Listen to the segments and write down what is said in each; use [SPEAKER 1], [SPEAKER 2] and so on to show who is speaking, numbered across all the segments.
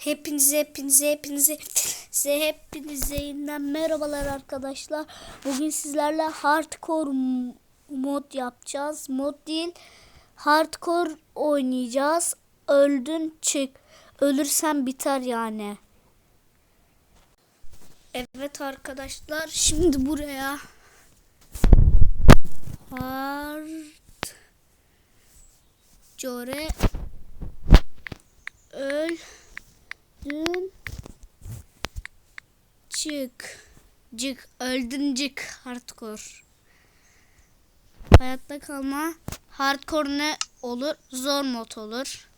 [SPEAKER 1] Hepinize hepinize hepinize hepinize hepinize yeniden merhabalar arkadaşlar. Bugün sizlerle hardcore mod yapacağız. Mod değil hardcore oynayacağız. Öldün çık. Ölürsen biter yani. Evet arkadaşlar şimdi buraya hard core öl Dün çık cık öldün cık hardcore. Hayatta kalma hardcore ne olur? Zor mod olur.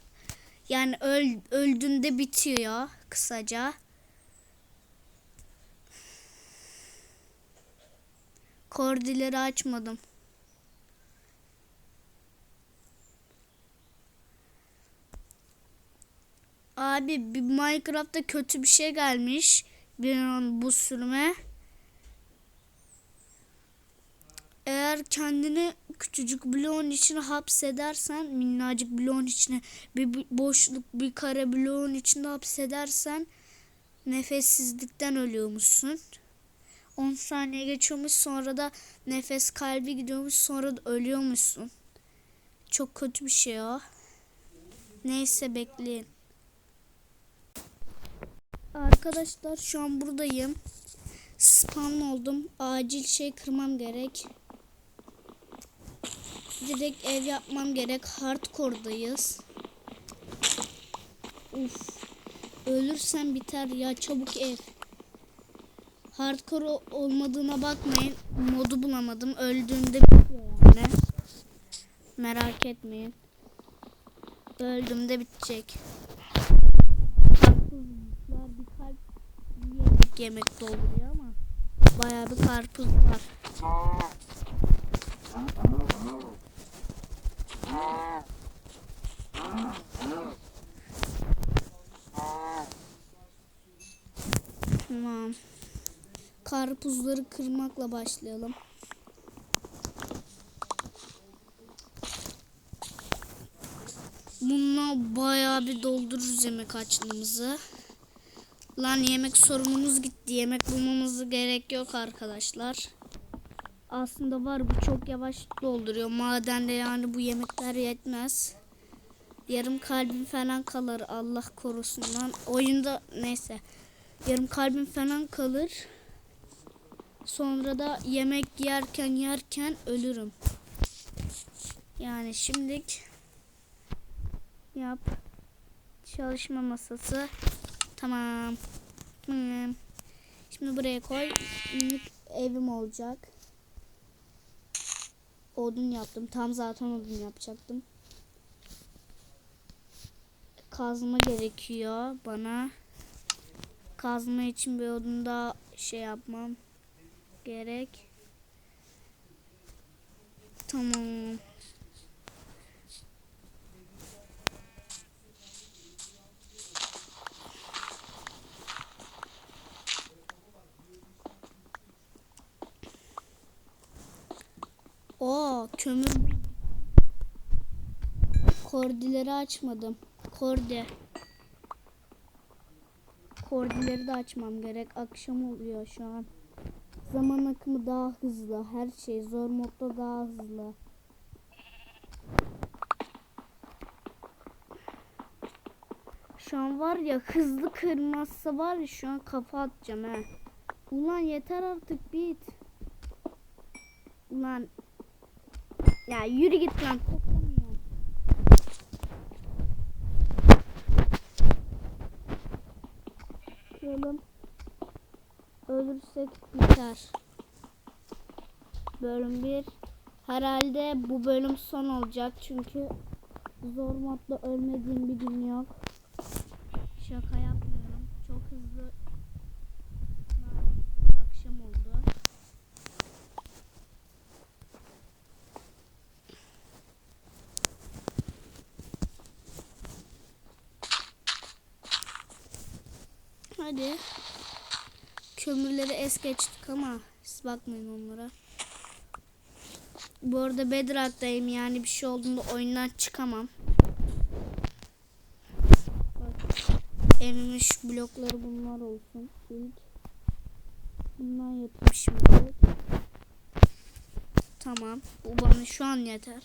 [SPEAKER 1] Yani öl, öldüğünde bitiyor kısaca. Kordileri açmadım. Abi bir Minecraft'ta kötü bir şey gelmiş. Bir bu sürme. Eğer kendini küçücük bloğun içine hapsedersen, minnacık bloğun içine bir boşluk, bir kare bloğun içinde hapsedersen nefessizlikten ölüyormuşsun. 10 saniye geçiyormuş sonra da nefes kalbi gidiyormuş sonra da ölüyormuşsun. Çok kötü bir şey o. Neyse bekleyin. Arkadaşlar şu an buradayım. Spawn oldum. Acil şey kırmam gerek. Direkt ev yapmam gerek. Hardcore'dayız. Uf. Ölürsem biter ya çabuk ev. Hardcore olmadığına bakmayın. Modu bulamadım. Öldüğümde bitiyor yani. Merak etmeyin. Öldüğümde bitecek. Karpuzlar bir kalp yiyerek yemek dolduruyor ama bayağı bir karpuz var. Tamam. Karpuzları kırmakla başlayalım. Bununla bayağı bir doldururuz yemek açlığımızı. Lan yemek sorunumuz gitti. Yemek bulmamız gerek yok arkadaşlar. Aslında var bu çok yavaş dolduruyor. Madende yani bu yemekler yetmez. Yarım kalbim falan kalır Allah korusun lan. Oyunda neyse. Yarım kalbim falan kalır. Sonra da yemek yerken yerken ölürüm. Yani şimdilik yap. Çalışma masası. Tamam. Hmm. Şimdi buraya koy. Minik evim olacak. Odun yaptım. Tam zaten odun yapacaktım. Kazma gerekiyor bana. Kazma için bir odun daha şey yapmam gerek. Tamam. Kordileri açmadım. Kordi. Kordileri de açmam gerek. Akşam oluyor şu an. Zaman akımı daha hızlı. Her şey zor modda daha hızlı. Şu an var ya hızlı kırmazsa var ya şu an kafa atacağım he. Ulan yeter artık bit. Ulan ya yürü git lan Ölürsek biter. Bölüm 1. Herhalde bu bölüm son olacak çünkü zor modda ölmediğim bir gün yok. Şaka yapmıyorum. Çok hızlı akşam oldu. Hadi. Kömürleri es geçtik ama siz bakmayın onlara. Bu arada Bedrock'tayım yani bir şey olduğunda oyundan çıkamam. Bak, Evimin şu blokları bunlar olsun. İlk bundan yapayım. Tamam. Bu bana şu an yeter.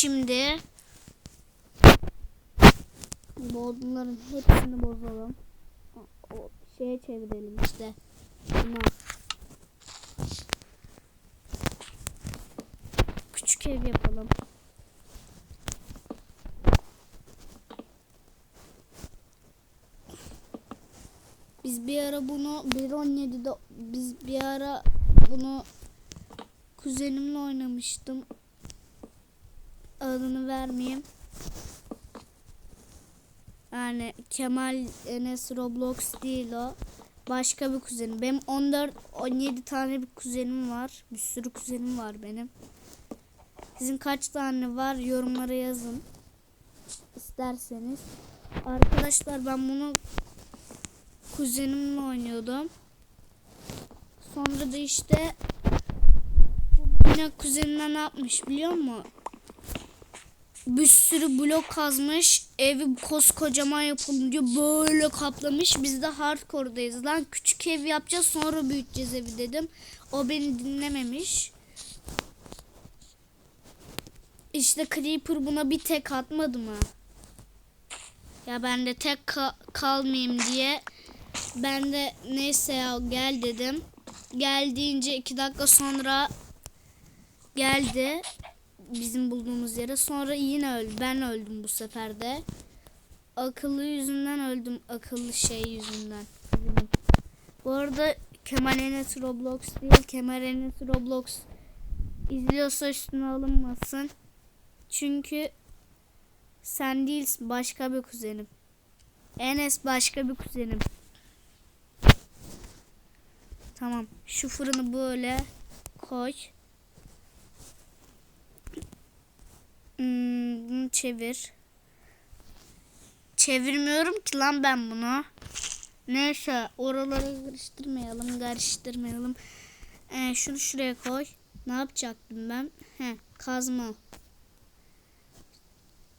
[SPEAKER 1] Şimdi bu odunların hepsini bozalım. O şeye çevirelim işte. Buna. Küçük ev yapalım. Biz bir ara bunu 1.17'de biz bir ara bunu kuzenimle oynamıştım. Adını vermeyeyim. Yani Kemal Enes Roblox değil o. Başka bir kuzenim. Benim 14 17 tane bir kuzenim var. Bir sürü kuzenim var benim. Sizin kaç tane var yorumlara yazın. İsterseniz. Arkadaşlar ben bunu kuzenimle oynuyordum. Sonra da işte bu yine kuzenine ne yapmış biliyor musun? Bir sürü blok kazmış. Evi koskocaman yapalım diyor. Böyle kaplamış. Biz de hardcore'dayız lan. Küçük ev yapacağız sonra büyüteceğiz evi dedim. O beni dinlememiş. İşte Creeper buna bir tek atmadı mı? Ya ben de tek ka- kalmayayım diye ben de neyse ya gel dedim. Gel deyince iki dakika sonra geldi bizim bulduğumuz yere. Sonra yine öldü. Ben öldüm bu sefer de. Akıllı yüzünden öldüm. Akıllı şey yüzünden. Bu arada Kemal Enes Roblox değil. Kemal Enes Roblox izliyorsa üstüne alınmasın. Çünkü sen değilsin. Başka bir kuzenim. Enes başka bir kuzenim. Tamam. Şu fırını böyle koy. Hmm, bunu çevir. Çevirmiyorum ki lan ben bunu. Neyse oraları karıştırmayalım karıştırmayalım. Ee, şunu şuraya koy. Ne yapacaktım ben? He, kazma.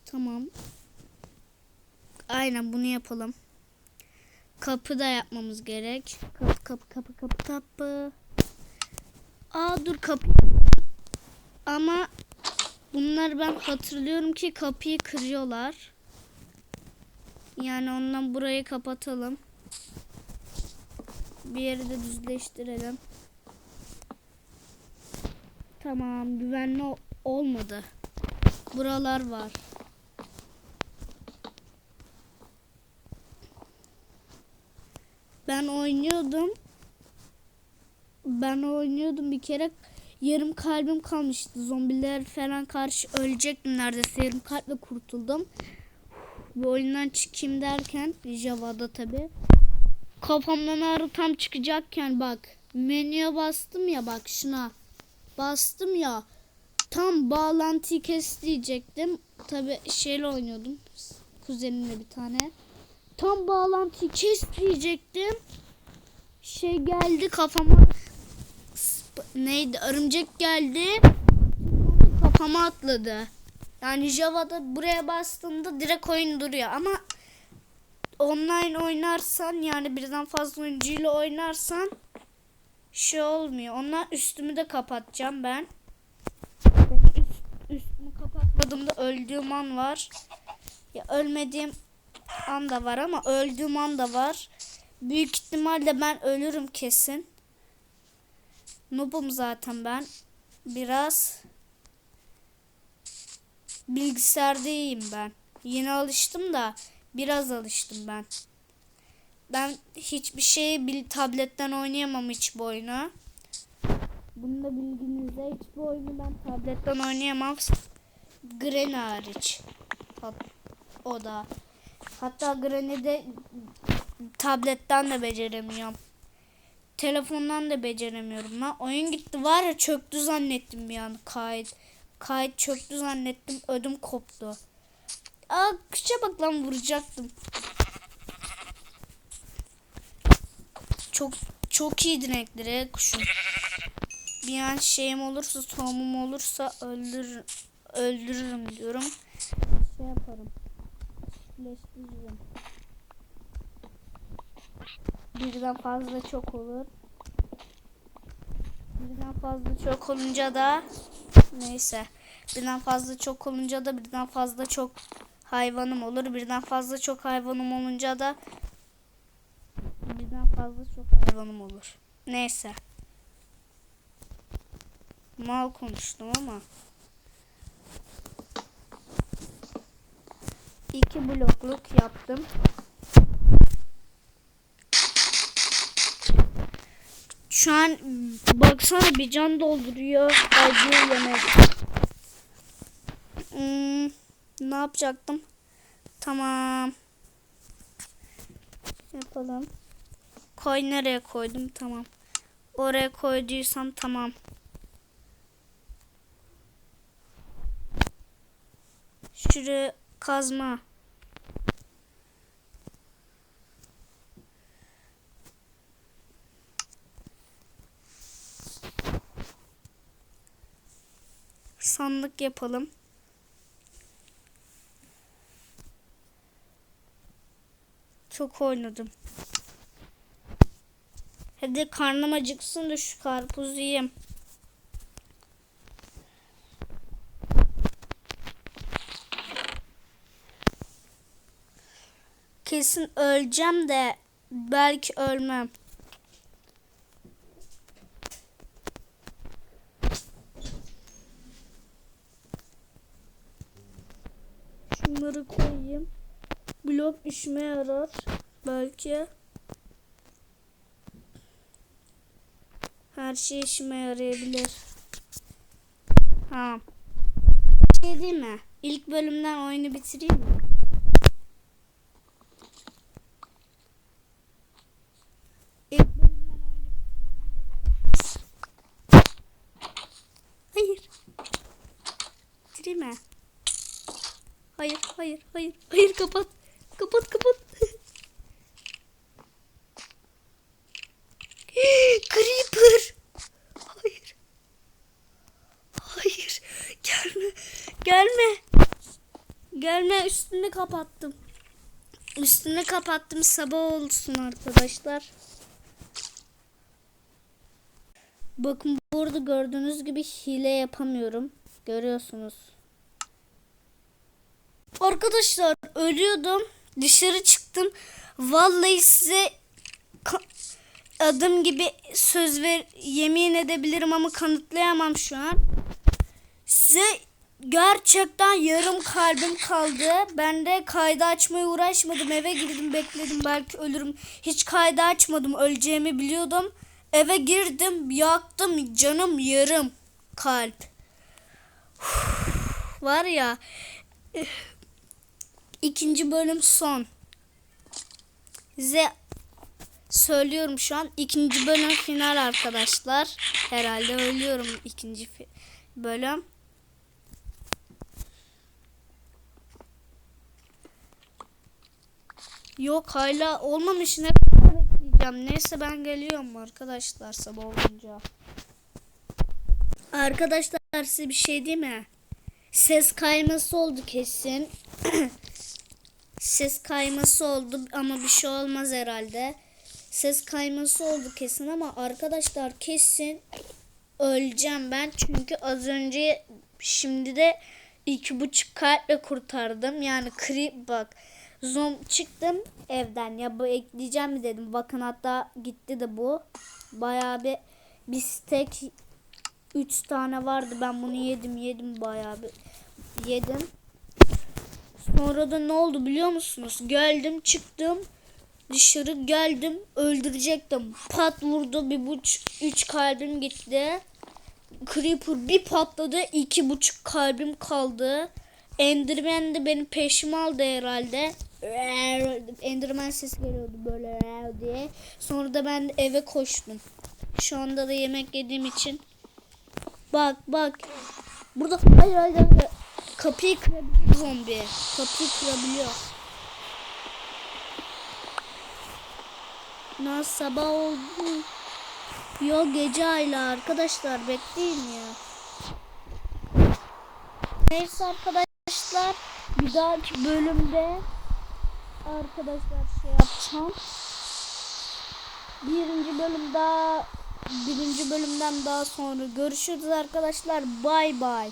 [SPEAKER 1] Tamam. Aynen bunu yapalım. Kapı da yapmamız gerek. Kapı kapı kapı kapı kapı. Aa dur kapı. Ama Bunlar ben hatırlıyorum ki kapıyı kırıyorlar. Yani ondan burayı kapatalım. Bir yeri de düzleştirelim. Tamam güvenli olmadı. Buralar var. Ben oynuyordum. Ben oynuyordum bir kere yarım kalbim kalmıştı. Zombiler falan karşı ölecektim neredeyse. Yarım kalple kurtuldum. Bu oyundan çıkayım derken Java'da tabi. Kafamdan ağrı tam çıkacakken bak. Menüye bastım ya bak şuna. Bastım ya. Tam bağlantıyı kes diyecektim. Tabi şeyle oynuyordum. Kuzenimle bir tane. Tam bağlantıyı kes diyecektim. Şey geldi kafama neydi örümcek geldi kafama atladı. Yani Java'da buraya bastığında direkt oyun duruyor ama online oynarsan yani birden fazla oyuncuyla oynarsan şey olmuyor. Onlar üstümü de kapatacağım ben. Üst, üstümü kapatmadığımda öldüğüm an var. Ya ölmediğim an da var ama öldüğüm an da var. Büyük ihtimalle ben ölürüm kesin. Noob'um zaten ben. Biraz bilgisayarda ben. Yeni alıştım da biraz alıştım ben. Ben hiçbir şeyi bil tabletten oynayamam hiç bu oyunu. Bunu da bilginizde hiçbir oyunu ben tabletten oynayamam. Granny hariç. O da. Hatta Granny'de tabletten de beceremiyorum. Telefondan da beceremiyorum lan. Oyun gitti var ya çöktü zannettim bir an kayıt. Kayıt çöktü zannettim ödüm koptu. Aa kışa bak lan vuracaktım. Çok çok iyi renkleri kuşum. Bir an şeyim olursa tohumum olursa öldür öldürürüm diyorum. Şey yaparım. Birleştiririm. Birden fazla çok olur. Birden fazla çok olunca da neyse. Birden fazla çok olunca da birden fazla çok hayvanım olur. Birden fazla çok hayvanım olunca da birden fazla çok hayvanım olur. Neyse. Mal konuştum ama. İki blokluk yaptım. Şu an baksana bir can dolduruyor. Acıyor yemek. Hmm, ne yapacaktım? Tamam. Yapalım. Koy nereye koydum? Tamam. Oraya koyduysam tamam. Şuraya kazma. Yapalım. Çok oynadım. Hadi karnım acıksın da şu karpuzu yiyeyim. Kesin öleceğim de belki ölmem. İşime yarar. Belki. Her şey işime yarayabilir. Ha. Şey değil mi? İlk bölümden oyunu bitireyim mi? İlk bölümden oyunu? Hayır. Bitireyim mi? Hayır, hayır, hayır. Hayır kapat. Kapat, kapat. Creeper. Hayır. Hayır. Gelme. Gelme. Gelme üstünü kapattım. Üstünü kapattım sabah olsun arkadaşlar. Bakın burada gördüğünüz gibi hile yapamıyorum. Görüyorsunuz. Arkadaşlar ölüyordum. Dışarı çıktım. Vallahi size adım gibi söz ver yemin edebilirim ama kanıtlayamam şu an. Size gerçekten yarım kalbim kaldı. Ben de kaydı açmaya uğraşmadım. Eve girdim bekledim belki ölürüm. Hiç kaydı açmadım. Öleceğimi biliyordum. Eve girdim yaktım canım yarım kalp. Var ya ikinci bölüm son. Size söylüyorum şu an. ikinci bölüm final arkadaşlar. Herhalde ölüyorum ikinci bölüm. Yok hala olmamış ne kadar bekleyeceğim. Neyse ben geliyorum arkadaşlar sabah olunca. Arkadaşlar size bir şey değil mi? Ses kayması oldu kesin. Ses kayması oldu ama bir şey olmaz herhalde. Ses kayması oldu kesin ama arkadaşlar kesin öleceğim ben çünkü az önce şimdi de iki buçuk kalple kurtardım. Yani kri bak zom çıktım evden ya bu ekleyeceğim mi dedim. Bakın hatta gitti de bu. Bayağı bir bir steak 3 tane vardı. Ben bunu yedim yedim bayağı bir yedim. Sonra da ne oldu biliyor musunuz? Geldim çıktım dışarı geldim öldürecektim. Pat vurdu bir buçuk üç kalbim gitti. Creeper bir patladı iki buçuk kalbim kaldı. Enderman de benim peşimi aldı herhalde. Enderman sesi geliyordu böyle diye. Sonra da ben eve koştum. Şu anda da yemek yediğim için. Bak bak. Burada hayır hayır hayır. Kapıyı kırabiliyor zombi. Kapıyı kırabiliyor. Nasıl sabah oldu? Yo gece hala arkadaşlar bekleyin ya. Neyse arkadaşlar bir dahaki bölümde arkadaşlar şey yapacağım. Birinci bölüm daha birinci bölümden daha sonra görüşürüz arkadaşlar. Bay bay.